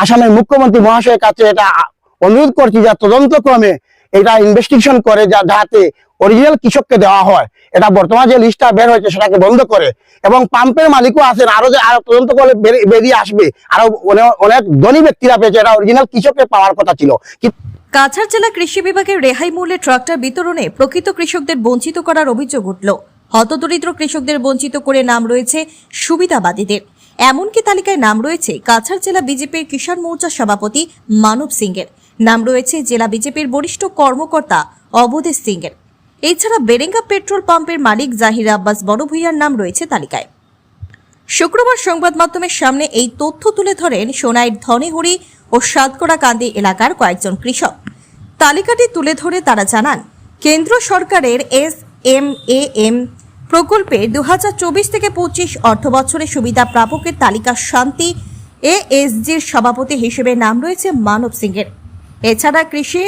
আসামের মুখ্যমন্ত্রী মহাশয়ের কাছে এটা অনুরোধ করছি যে তদন্ত ক্রমে এটা ইনভেস্টিগেশন করে যা যাতে অরিজিনাল কৃষককে দেওয়া হয়। এটা বর্তমান যে লিস্টটা বের হয়েছে সেটাকে বন্ধ করে। এবং পাম্পের মালিকও আছেন, আরও যে আরও তদন্ত করে বেরিয়ে আসবে, আরও অনে- অনেক ধনী ব্যক্তিরা পেয়েছে, এটা অরিজিনাল কৃষককে পাওয়ার কথা ছিল। কাছাড় জেলা কৃষি বিভাগের রেহাই মূল্যে ট্রাক্টর বিতরণে প্রকৃত কৃষকদের বঞ্চিত করার অভিযোগ উঠল। হতদরিদ্র কৃষকদের বঞ্চিত করে নাম রয়েছে সুবিধাবাদীদের। এমনকি তালিকায় নাম রয়েছে কাছাড় জেলা বিজেপির কিষাণ মোর্চার সভাপতি মানব সিংয়ের। নাম রয়েছে জেলা বিজেপির বরিষ্ঠ কর্মকর্তা অবদেশ সিংয়ের। এছাড়া বেরেঙ্গা পেট্রোল পাম্পের মালিক জাহির আব্বাস বড় ভূঁইয়ার নাম রয়েছে তালিকায়। শুক্রবার সংবাদ মাধ্যমের সামনে এই তথ্য তুলে ধরেন সোনাইর ধনেহরি ও সাতকড়া কান্দি এলাকার কয়েকজন কৃষক। তালিকাটি তুলে ধরে তারা জানান, কেন্দ্র সরকারের এস এম এ এম প্রকল্পে দু হাজার চব্বিশ থেকে পঁচিশ অর্থ বছরে সুবিধা প্রাপকের তালিকা শান্তি এএসজির সভাপতি হিসেবে নাম রয়েছে মানব সিংয়ের এছাড়া কৃষি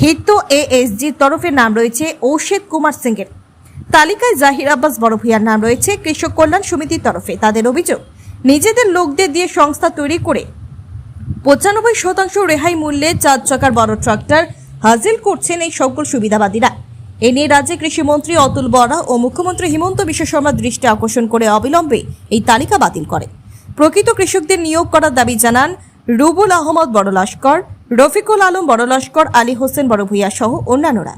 হিত এএসজির তরফে নাম রয়েছে ঔষেদ কুমার সিংয়ের তালিকায় জাহির আব্বাস বড় ভূঁইয়ার নাম রয়েছে কৃষক কল্যাণ সমিতির তরফে। তাদের অভিযোগ, নিজেদের লোকদের দিয়ে সংস্থা তৈরি করে পঁচানব্বই শতাংশ রেহাই মূল্যে চার চাকার বড় ট্রাক্টর হাজিল করছেন এই সকল সুবিধাবাদীরা। এ নিয়ে রাজ্যে কৃষিমন্ত্রী অতুল বরা ও মুখ্যমন্ত্রী হিমন্ত বিশ্ব শর্মার দৃষ্টি আকর্ষণ করে অবিলম্বে এই তালিকা বাতিল করে প্রকৃত কৃষকদের নিয়োগ করার দাবি জানান রুবুল আহমদ বড় লস্কর রফিকুল আলম বড় লস্কর আলী হোসেন বড় ভূঁইয়া সহ অন্যান্যরা।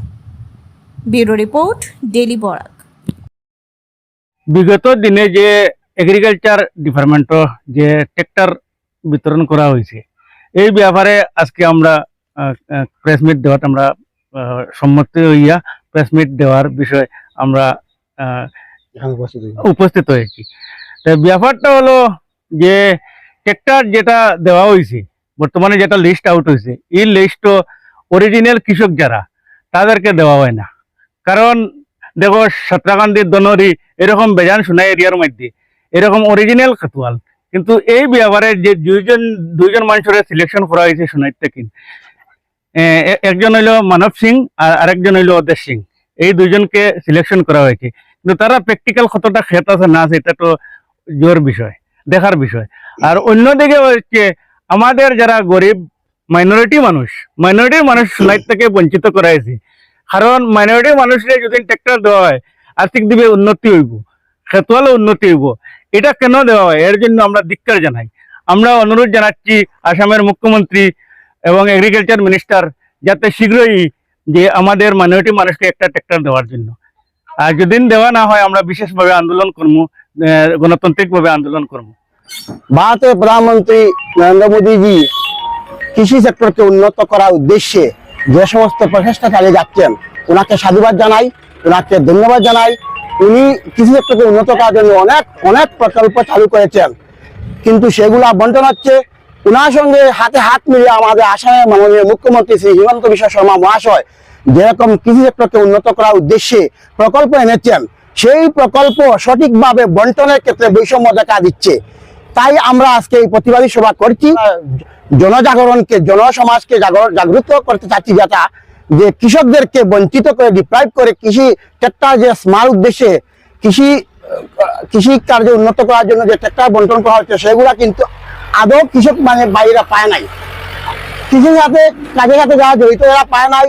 Bureau report daily Barak. বিগত দিনে যে এগ্রিকালচার ডিপার্টমেন্ট যে ট্রেক্টর বিতরণ করা হয়েছে, এই ব্যাপারে আজকে আমরা প্রেস মিট দেওয়ার আমরা সম্মতি হইয়া প্রেস মিট দেওয়ার বিষয়ে আমরা উপস্থিত হয়েছি। তো ব্যাপারটা হলো যে ট্রেক্টর যেটা দেওয়া হয়েছে, বর্তমানে যেটা লিস্ট আউট হয়েছে, এই লিস্ট অরিজিনাল কৃষক যারা, তাদেরকে দেওয়া হয় না। কারণ, দেখো সত্রাকান্দির দনরি এরকম বেজান শোনায় এরিয়ার মধ্যে, এরকম অরিজিনাল খাতুয়াল কিন্তু এই ব্যাপারে যে দুইজন দুইজন মানুষের সিলেকশন করা হয়েছে সোনাইর থেকে। একজন হইল মানব সিং আর আরেকজন হইল অদেশ সিং। এই দুইজনকে সিলেকশন করা হয়েছে। কিন্তু তারা প্র্যাকটিক্যাল কতটা ক্ষেত আছে না আছে, এটা তো জোর বিষয়, দেখার বিষয়। আর অন্যদিকে হচ্ছে আমাদের যারা গরিব মাইনরিটি মানুষ মাইনরিটি মানুষ সোনাইর থেকে বঞ্চিত করা হয়েছে কারণ মাইনরিটি মানুষের যদি ট্র্যাক্টর দেওয়া হয়, আর্থিক দিকে উন্নতি হইব খেতুয়ালে উন্নতি হইব। এটা কেন দেওয়া হয়? এর জন্য আমরা ধিক্কার জানাই। আমরা অনুরোধ জানাচ্ছি আসামের মুখ্যমন্ত্রী এবং এগ্রিকালচার মিনিস্টার যাতে শীঘ্রই যে আমাদের মাইনরিটি মানুষকে একটা ট্র্যাক্টর দেওয়ার জন্য। আর যদি দেওয়া না হয়, আমরা বিশেষভাবে আন্দোলন করব গণতান্ত্রিকভাবে আন্দোলন করব ভারতের প্রধানমন্ত্রী নরেন্দ্র মোদী জি কৃষি সেক্টরকে উন্নত করার উদ্দেশ্যে যে সমস্ত প্রচেষ্টা চালিয়ে যাচ্ছেন, ওনাকে সাধুবাদ জানাই, ওনাকে ধন্যবাদ জানাই। উনি কৃষি সেক্টরকে উন্নত করার জন্য অনেক অনেক প্রকল্প চালু করেছেন। কিন্তু সেগুলা বন্টন হচ্ছে ওনার সঙ্গে হাতে হাত মিলিয়ে আমাদের আসামের মাননীয় মুখ্যমন্ত্রী শ্রী হিমন্ত বিশ্ব শর্মা মহাশয় যেরকম কৃষি সেক্টরকে উন্নত করার উদ্দেশ্যে প্রকল্প এনেছেন, সেই প্রকল্প সঠিকভাবে বন্টনের ক্ষেত্রে বৈষম্য দেখা দিচ্ছে। তাই আমরা আজকে এই প্রতিবাদী সভা করছি। জনজাগরণকে, জনসমাজকে জাগর- জাগ্রত করতে চাচ্ছি যেটা যে কৃষকদেরকে বঞ্চিত করে ডিপ্রাইভ করে কৃষি ট্রেক্টর যে স্মার্ট উদ্দেশ্যে কৃষি কৃষি কার্য উন্নত করার জন্য যে ট্রেক্টর বন্টন করা হচ্ছে, সেগুলা কিন্তু আদৌ কৃষক মানে বাইরা পায় নাই। কৃষির সাথে, কাজের সাথে যারা জড়িত, এরা পায় নাই।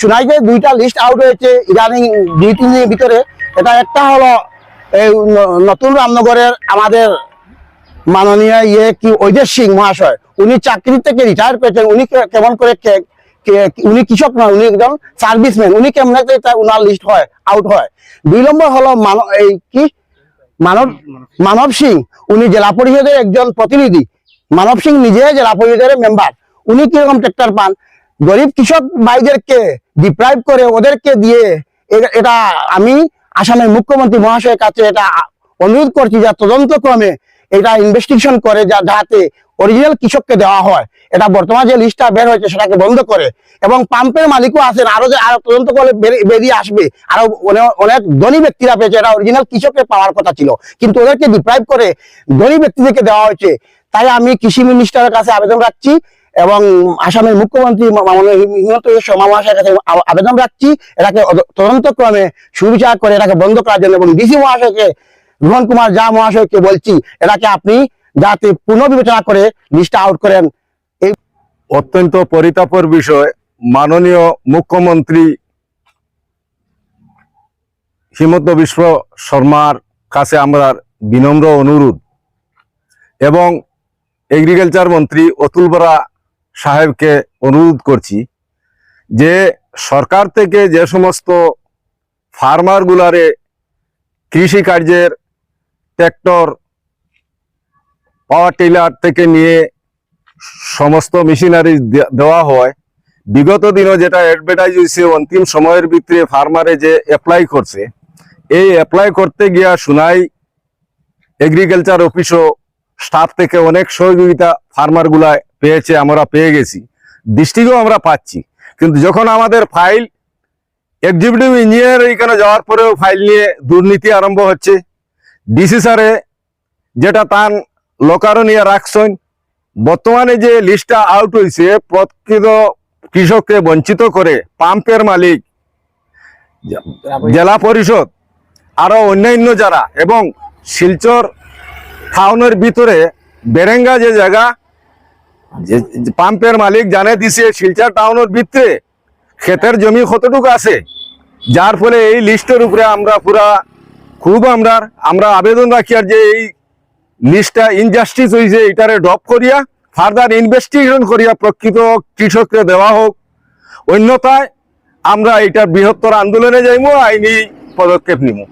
শোনাইতে দুইটা লিস্ট আউট হয়েছে ইদানিং, দুই, তিন দিনের ভিতরে। এটা একটা হলো, এই নতুন রামনগরের আমাদের মাননীয় ইয়ে কি ঐদেশ সিং মহাশয়। উনি চাকরি থেকে রিটায়ার করেছেন উনি কেমন করে উনি কৃষক নয়, উনি একজন সার্ভিসম্যান উনি কেমন উনার লিস্ট হয় আউট হয়। দুই নম্বর হলো মানব, এই কি? মানব মানব সিং। উনি জেলা পরিষদের একজন প্রতিনিধি। মানব সিং নিজে জেলা পরিষদের মেম্বার উনি কীরকম ট্রেক্টর পান? গরিব কৃষক ভাইদেরকে ডিপ্রাইভ করে ওদেরকে দিয়ে এটা আমি আসামের মুখ্যমন্ত্রী মহাশয়ের কাছে এটা অনুরোধ করছি যা তদন্ত ক্রমে এটা ইনভেস্টিগেশন করে যা যাতে অরিজিনাল কৃষককে দেওয়া হয়। এটা বর্তমানে যে লিস্টটা বের হয়েছে সেটাকে বন্ধ করে এবং পাম্পের মালিকও আছেন। আরও যে আরও তদন্ত করে বেরিয়ে আসবে। আরও অনেক ধনী ব্যক্তিরা পেয়েছে। এটা অরিজিনাল কৃষককে পাওয়ার কথা ছিল। কিন্তু ওদেরকে ডিপ্রাইভ করে ধনী ব্যক্তিদেরকে দেওয়া হয়েছে। তাই আমি কৃষি মিনিস্টারের কাছে আবেদন রাখছি এবং আসামের মুখ্যমন্ত্রী হিমন্ত মহাশয়ের কাছে আবেদন রাখছি। এটাকে তদন্ত ক্রমে সুবিচার করে এটাকে বন্ধ করার জন্য এবং ডিসি মহাশয়কে, রোহন কুমার যা মহাশয়কে বলছি, এটাকে আপনি যাতে পুনর্বিবেচনা করে লিস্ট আউট করেন। এই অত্যন্ত পরিতাপের বিষয়, মাননীয় মুখ্যমন্ত্রী হিমন্ত বিশ্ব শর্মার কাছে আমরা বিনম্র অনুরোধ। এবং এগ্রিকালচার মন্ত্রী অতুল বরা সাহেবকে অনুরোধ করছি যে সরকার থেকে যে সমস্ত ফার্মারগুলারে কৃষি কার্যের ট্র্যাক্টর পাওয়ার টিলার থেকে নিয়ে সমস্ত মেশিনারি দেওয়া হয়। বিগত দিনও যেটা অ্যাডভার্টাইজ হয়েছে, অন্তিম সময়ের ভিতরে ফার্মারে যে অ্যাপ্লাই করছে, এই অ্যাপ্লাই করতে গিয়া শুনাই এগ্রিকালচার অফিসও স্টাফ থেকে অনেক সহযোগিতা ফার্মারগুলা পেয়েছে আমরা পেয়ে গেছি। দৃষ্টিকেও আমরা পাচ্ছি। কিন্তু যখন আমাদের ফাইল এক্সিকিউটিভ ইঞ্জিনিয়ার এখানে যাওয়ার পরেও ফাইল নিয়ে দুর্নীতি আরম্ভ হচ্ছে ডিসি স্যারে যেটা তান লোকারও নিয়ে রাখছেন বর্তমানে যে লিস্টটা আউট হয়েছে প্রকৃত কৃষককে বঞ্চিত করে পাম্পের মালিক জেলা পরিষদ আরও অন্যান্য যারা এবং শিলচর টাউনের ভিতরে বেরেঙ্গা যে জায়গা, যে পাম্পের মালিক জানে দিছে, শিলচর টাউনের ভিতরে ক্ষেতের জমি কতটুকু আছে। যার ফলে এই লিস্টের উপরে আমরা পুরা খুব আমরা আমরা আবেদন রাখি আর যে এই লিস্টটা ইনজাস্টিস হয়েছে এটারে ড্রপ করিয়া ফার্দার ইনভেস্টিগেশন করিয়া প্রকৃত কৃষককে দেওয়া হোক। অন্যথায় আমরা এটার বৃহত্তর আন্দোলনে যাইমু, আইনি পদক্ষেপ নিমু।